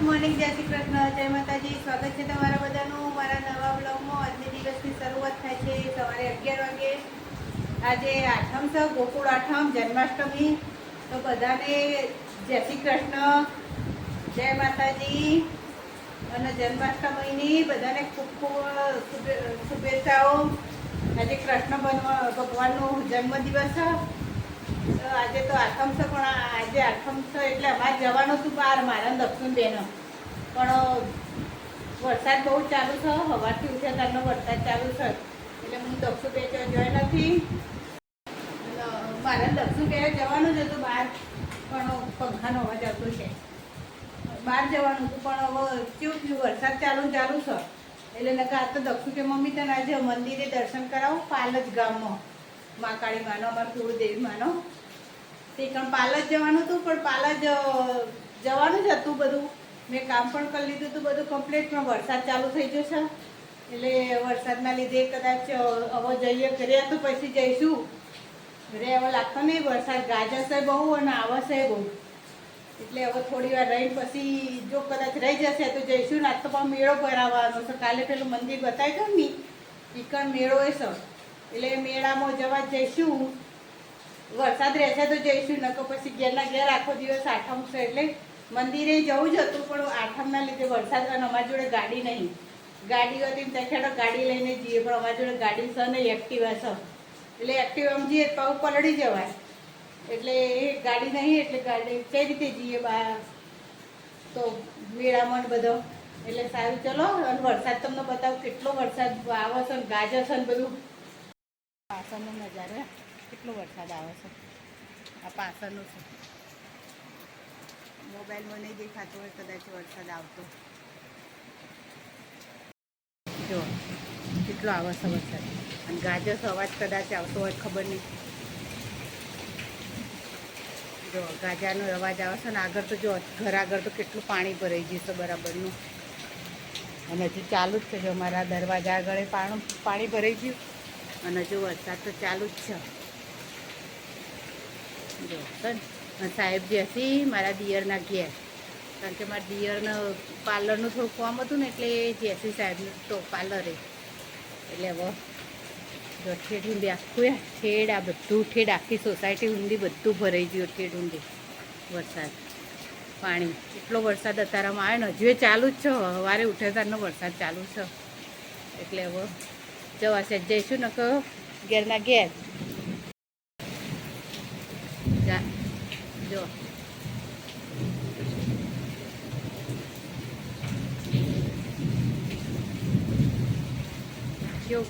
Good morning જય શ્રી કૃષ્ણ જય માતાજી સ્વાગત છે તમારા બધાનું. મારા નવા બ્લોગમાં આજની દિવસની શરૂઆત થાય છે સવારે અગિયાર વાગે. આજે આઠમ છે, ગોકુળ આઠમ, જન્માષ્ટમી. તો બધાને જય શ્રી કૃષ્ણ, જય માતાજી અને જન્માષ્ટમીની બધાને ખૂબ ખૂબ શુભે- શુભેચ્છાઓ. આજે કૃષ્ણ ભગવાનનો જન્મદિવસ છે. આજે તો આઠમ પણ આજે આઠમ એટલે અમારે જવાનું હતું બહાર મારા દક્ષિણ બેનો. પણ વરસાદ બહુ ચાલુ છે હવાથી ઉઠ્યા ત્યારનો વરસાદ ચાલુ છે એટલે હું દક્ષિણ બે જોઈ નથી. મારે દક્ષિણ જવાનું જ હતું બહાર પણ પંખાનો અવાજ આવતો છે. બહાર જવાનું હતું, પણ હવે કેવું થયું? વરસાદ ચાલુ ચાલુ છે એટલે નકા આ તો દક્ષુ કે મમ્મી તને આજે મંદિરે દર્શન કરાવું, પાલજ ગામમાં. મા કાળી માનો, અમારા કુળદેવી માનો. તે કારણ પાલજ જવાનું હતું, પણ પાલજ જવાનું જ હતું બધું. મેં કામ પણ કરી લીધું હતું બધું કમ્પ્લીટ પણ વરસાદ ચાલુ થઈ ગયો છે. એટલે વરસાદના લીધે કદાચ હવે જઈએ, ઘરે તો પછી જઈશું. ઘરે હવે લાગતો નહીં વરસાદ. ગાજશે બહુ અને આવશે બહુ એટલે હવે થોડી વાર રહીને પછી જો કદાચ રહી જશે તો જઈશું. ને તો પણ મેળો ભરાવાનો છે. કાલે પેલું મંદિર બતાવી દઉં ને ઈકણ મેળો એ છે. એટલે મેળામાં જવા જઈશું. વરસાદ રહેશે તો જઈશું નકર પછી ઘેરના ઘેર આખો દિવસ આઠમ છે એટલે મંદિરે જવું જ હતું, પણ આઠમના લીધે વરસાદ અને અમારી જોડે ગાડી નહીં. ગાડી હતી ને ત્યાં ગાડી લઈને જઈએ, પણ અમારી જોડે ગાડી છે ને એક્ટિવા છે. એટલે એક્ટિવામાં જઈએ તો પગ પલળી જવાય. એટલે ગાડી નહીં, એટલે ગાડી કઈ રીતે જઈએ બહાર તો મેળામાં બધો. એટલે સારું, ચલો, અને વરસાદ તમને બતાવું, કેટલો વરસાદ આવે છે ને ગાજર છે ને બધું. પાછળનો નજારો. કેટલો વરસાદ આવે છે? આ પાછળનું છે. મોબાઈલમાં નહીં દેખાતો હોય, કદાચ વરસાદ આવતો. જો, કેટલો આવે છે વરસાદ. અને ગાજર અવાજ કદાચ આવતો હોય, ખબર નહીં. જો ગાજાનો અવાજ આવે છે ને, આગળ તો જો, ઘર આગળ તો કેટલું પાણી ભરાઈ ગયું છે બરાબરનું. અને હજુ ચાલુ જ છે, જો મારા દરવાજા આગળ પાણી પાણી ભરાઈ ગયું. અને જો, વરસાદ તો ચાલુ જ છે. જો છે ને અને મારા દિયરના ઘેર. કારણ કે મારા દિયરને પાર્લરનું થોડું કામ હતું ને એટલે જેસી સાહેબનું તો પાર્લરે. એટલે હવે જો ઠેઠ ઊંડી આખું ઠેડ આ બધું ઠેડ આખી સોસાયટી ઊંડી બધું ભરાઈ ગયું ઠેડ ઊંડી. વરસાદ, પાણી. એટલો વરસાદ અત્યારમાં આવે ને હજુ એ ચાલુ જ છે સવારે ઉઠે સારનો વરસાદ ચાલુ છે. એટલે હવે જવાશે, જઈશું ને કહો ઘેરના ઘેર.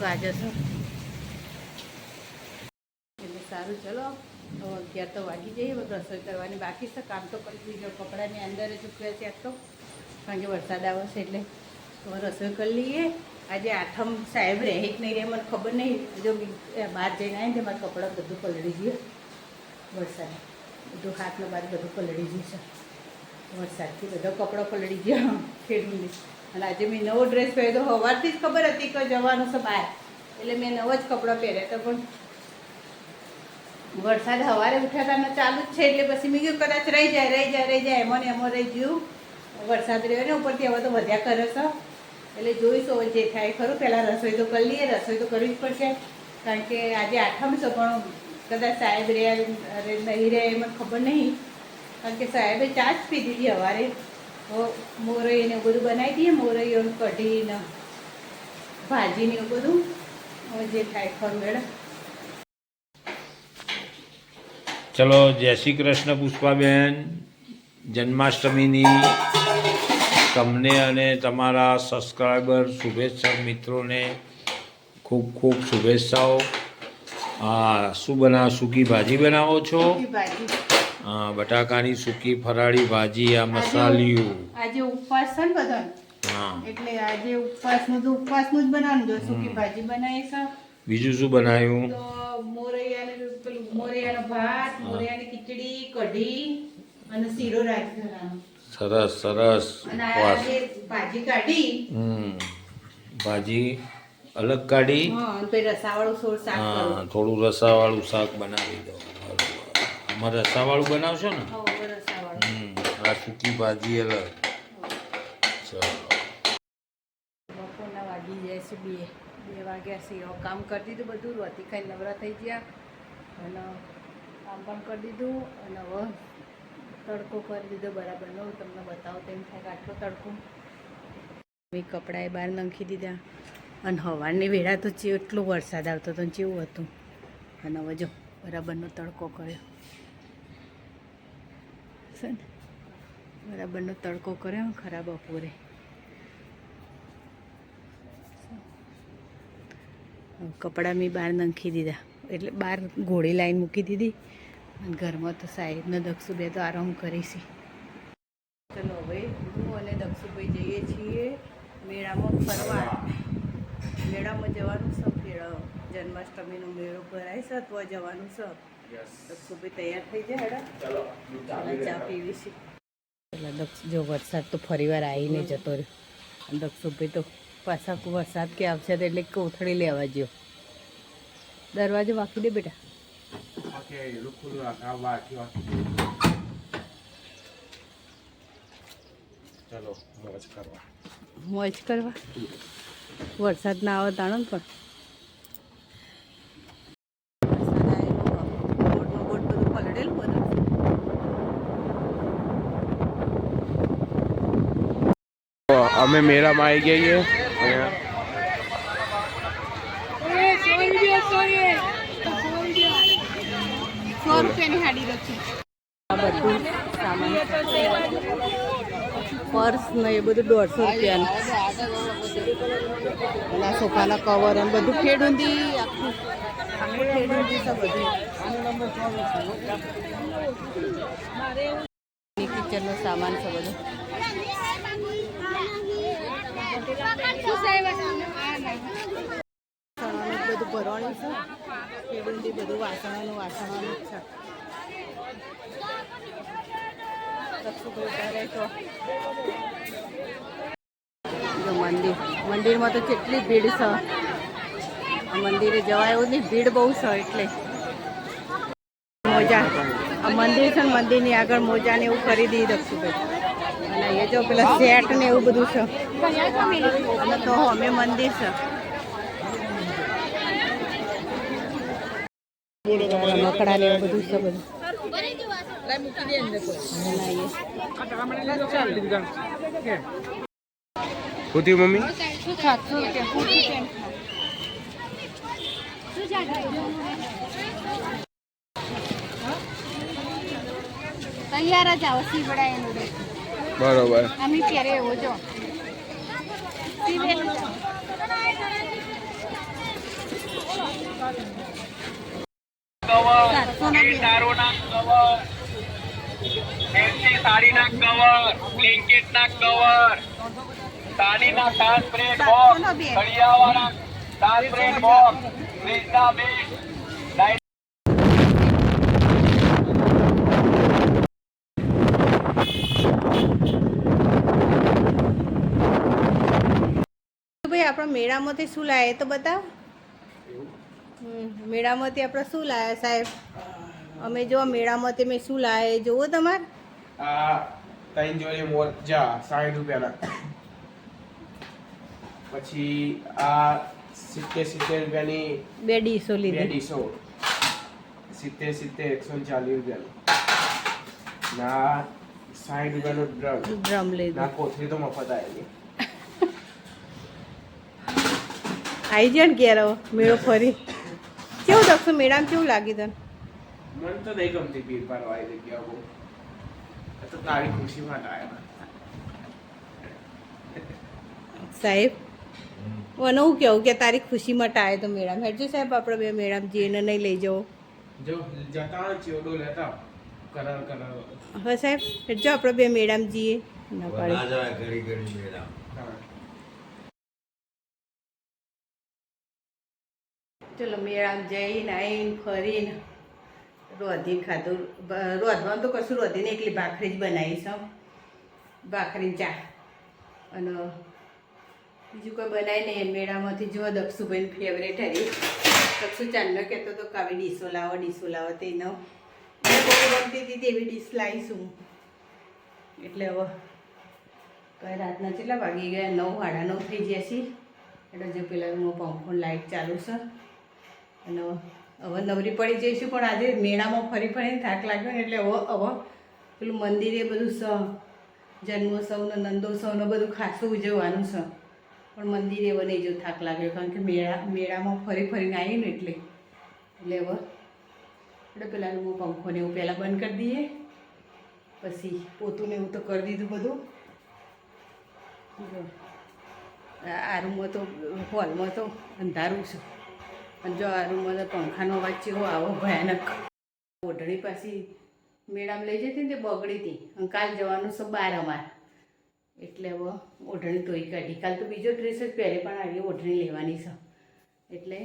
ગાજર એટલે સારું, ચલો. અગિયાર તો વાગી જઈએ રસોઈ કરવાની બાકી છે. કામ તો કરી દીધો કપડાની અંદર જ ઉકળ્યા છે તો, કારણ કે વરસાદ આવે છે એટલે. હવે રસોઈ કરી લઈએ. આજે આઠમ સાહેબ રહે કે નહીં રહે, મને ખબર નહીં. જો બહાર જઈને આવીને તે મારા કપડાં બધું પલળી ગયું. વરસાદ. બધું હાથનો બાદ બધું પલળી ગયું છે. વરસાદથી બધો કપડો પલળી ગયો. ખેડૂની અને આજે મેં નવો ડ્રેસ પહેર્યો તો સવારથી જ ખબર હતી કે જવાનું છે બહાર. એટલે મેં નવો જ કપડો પહેર્યો તો પણ વરસાદ સવારે હતા ચાલુ જ છે એટલે પછી મેં કીધું કદાચ રહી જાય રહી જાય રહી જાય, એમાં ને એમાં રહી ગયું. વરસાદ રહ્યો ને ઉપરથી હવે તો વધ્યા કરે છે. એટલે જોઈશું જે થાય ખરું. પહેલાં રસોઈ તો કરી લઈએ, રસોઈ તો કરવી જ પડશે. કારણ કે આજે આઠમ છે, પણ કદાચ સાહેબ રહ્યા નહીં રહ્યા એ ખબર નહીં. કારણ કે સાહેબે ચા જ પીધી હતી સવારે એવું બધું બનાવી દઈએ મોરઈઓ કઢીને કઢી ને ભાજી ને એવું બધું જે થાય ખરું મેડમ ચલો જય શ્રી કૃષ્ણ પુષ્પાબેન. જન્માષ્ટમીની તમને અને તમારા સબસ્ક્રાઈબર શુભેચ્છક મિત્રોને ખૂબ ખૂબ શુભેચ્છાઓ. આ શું બનાવો સૂકી ભાજી બનાવો છો? ભાજી. બટાકાની સૂકી ફરાળી ભાજી આ મસાલિયું આજે ઉપવાસ છે ને બધા એટલે આજે ઉપવાસનું તો ઉપવાસનું જ બનાવવાનું જો સૂકી ભાજી બનાવી છે. બીજું શું બનાવ્યું? તો મોરૈયાને પેલું મોરૈયાનો ભાત મોરૈયાની ખીચડી કઢી અને શીરો રાખવાનો. સરસ સરસ. ઉપવાસ. ભાજી કાઢી. હમ. ભાજી અલગ કાઢી? હા થોડું રસાવાળું શાક બનાવી દો આમાં બનાવશો ને? હમ આ સૂકી ભાજી અલગ. ચલો. બપોરના વાગી જાય છે બે બે વાગ્યા છે. કામ કરી દીધું બધું રોતી ખાઈ નવરા થઈ ગયા. અને કામ પણ કરી દીધું. અને હવે તડકો કરી દીધો બરાબરનો તમને બતાવું તેમ થાય આટલો તડકો. મેં કપડાએ બહાર નાખી દીધા. અને હવારની વેળા તો એટલો વરસાદ આવતો હતો ને જેવું હતું. અને હવે જો બરાબરનો તડકો કર્યો. છે ને. બરાબરનો તડકો કર્યો ખરાબ બપોરે. કપડાં મેં બહાર નાખી દીધા. એટલે બહાર ઘોડી લાઈન મૂકી દીધી. અને ઘરમાં તો સાહેબને દક્ષુબે તો આરામ કરી છે. ચલો હવે હું અને દક્ષુભાઈ જઈએ છીએ મેળામાં ફરવા. મેળામાં જવાનું છે જન્માષ્ટમીનો મેળો ભરાય છે તો જવાનું છે? દક્ષુભાઈ તૈયાર થઈ જાય હેડા. ચા પીવી છે પેલા દક્ષ જો વરસાદ તો ફરીવાર આવીને જતો રહ્યો. દક્ષુભાઈ તો પાછા વરસાદ કે આવશે તો એટલે કોથળી લેવા ગયો. દરવાજો વાંકી દે બેટા. ચલો મોજ કરવા. મોજ કરવા. વરસાદ ના આવે તાણો પણ વરસાદ આવેલો બોટમાં બોટ બધું પલળેલું બધું અમે મેળામાં આવી ગયા પર્સ ને એ બધું દોઢસો રૂપિયા સોફાના કવર અને બધું ખેડૂંદી આખું. બધું. કિચનનો સામાન છે બધું. બધું ભરવાનું છે ખેડૂંદી બધું વાસણોનું વાસણોનું જ છે મંદિર. મંદિરમાં તો કેટલી ભીડ છે. મંદિરે જવાય એવું નહીં ભીડ બહુ છે એટલે. મજા. મંદિર છે ને, મંદિરની આગળ મોજા ને એવું કરી દીધી દક્ષુભાઈ અને એ જો પેલા સેટ ને એવું બધું છે. અને તો અમે મંદિર છે. મમ્મી? તૈયાર જ આવો સીવડાયેલું રે બરોબર. અમે ક્યારે એવો જો સાડીના કવર બ્લેન્કેટના કવર સાડીના કાચ બ્રેડ બોક્સ ઘડિયાળવાળા બ્રેડ બોક્સ ફ્રીજના આપણા મેળામાંથી શું લાયા તો બતાવ. મેળામાંથી આપણે શું લાયા સાહેબ? અમે જો મેળામાંથી મેં શું એ જોવો તમારે? આ ત્રણ જોડે મોજા સાઠ રૂપિયાના. પછી આ સિત્તેર સિત્તેર રૂપિયાની બે ડીશો બે ડીસો. સિત્તેર સિત્તેર એકસો ને ચાલીસ રૂપિયાનું. ના સાઠ રૂપિયાનો ડ્રમ. ડ્રમ ના લીધું કોથળી તો મફત આવેલી. આવી જાય ને ઘેર મેળો ફરી. કેવું દક્ષો મેળામાં કેવું લાગી તને? મન તો નહીં ગમતી પીર ભાડ વાળી જગ્યા બહુ. તો તારી ખુશી માટે આવ્યા સાહેબ મને હું કેવું કે તારી ખુશી માટે આવે તો મેળામાં. હેડજો સાહેબ આપણે બે મેળામાં જઈને નહીં લઈ જવો. જો જતા હોય ચેવડો લેતા કરાર કરાર. હા સાહેબ હેડજો આપણે બે મેળામાં જઈએ. ના પાડે. ના જાય ઘડી ઘડી મેળા ચલો મેળામાં જઈને આવીને ફરીને રોધીને ખાધું. રોધવાનું તો કશું રોધીને એકલી ભાખરી જ બનાવી છે ભાખરી ચા. અને બીજું કોઈ બનાવી નહીં મેળામાંથી જો દક્ષુભાઈ ફેવરેટ હતી. દક્ષુ ચાંદનો કહેતો તો કાવી ડીશો લાવો ડીશો લાવો તેનો. ગમતી હતી તેવી ડીશ લાવીશું. એટલે હવે કઈ રાતના કેટલા વાગી ગયા? નવ, સાડા નવ થઈ ગયા છે. એટલે જો પેલા હું પંખો લાઇટ ચાલુ છે. અને હવે નવરી પડી જઈશું, પણ આજે મેળામાં ફરી ફરીને થાક લાગ્યો ને એટલે હવે હવે પેલું મંદિરે બધું સ, જન્મોત્સવનો, નંદોત્સવનો બધું ખાસું ઉજવવાનું છે પણ મંદિરે હવે નહીં જો થાક લાગ્યો, કારણ કે મેળા, મેળામાં ફરી ફરીને આવીને એટલે. એટલે હવે, એટલે પેલા હું પંખો ને એવું પહેલાં બંધ કરી દઈએ. પછી પોતું એવું તો કરી દીધું બધું. આ રૂમમાં તો, હોલમાં તો અંધારું છે. અને જો આ રૂમમાં પંખાનો ચેવો આવો ભયાનક. ઓઢણી પાછી મેળામાં લઈ જતી ને તે બગડી હતી અને કાલ જવાનું છે બાર અમાર. એટલે હવે ઓઢણી ધોઈ કાઢી. કાલ તો બીજો ડ્રેસ જ પહેરે, પણ આવી ઓઢણી લેવાની છે. એટલે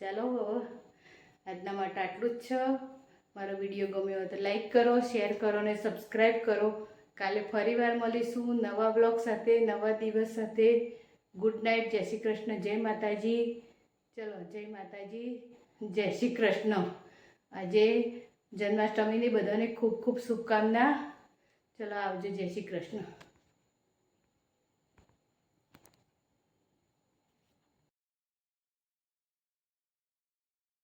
ચાલો હવે. આજના માટે આટલું જ છે. મારો વીડિયો ગમ્યો તો લાઈક કરો શેર કરો અને સબસ્ક્રાઈબ કરો. કાલે ફરીવાર મળીશું નવા બ્લોગ સાથે, નવા દિવસ સાથે. ગુડ નાઇટ જય શ્રી કૃષ્ણ, જય માતાજી. ચલો, જય માતાજી, જય શ્રી કૃષ્ણ. આજે જન્માષ્ટમીની બધાને ખૂબ ખૂબ શુભકામના. ચલો, આવજો, જય શ્રી કૃષ્ણ.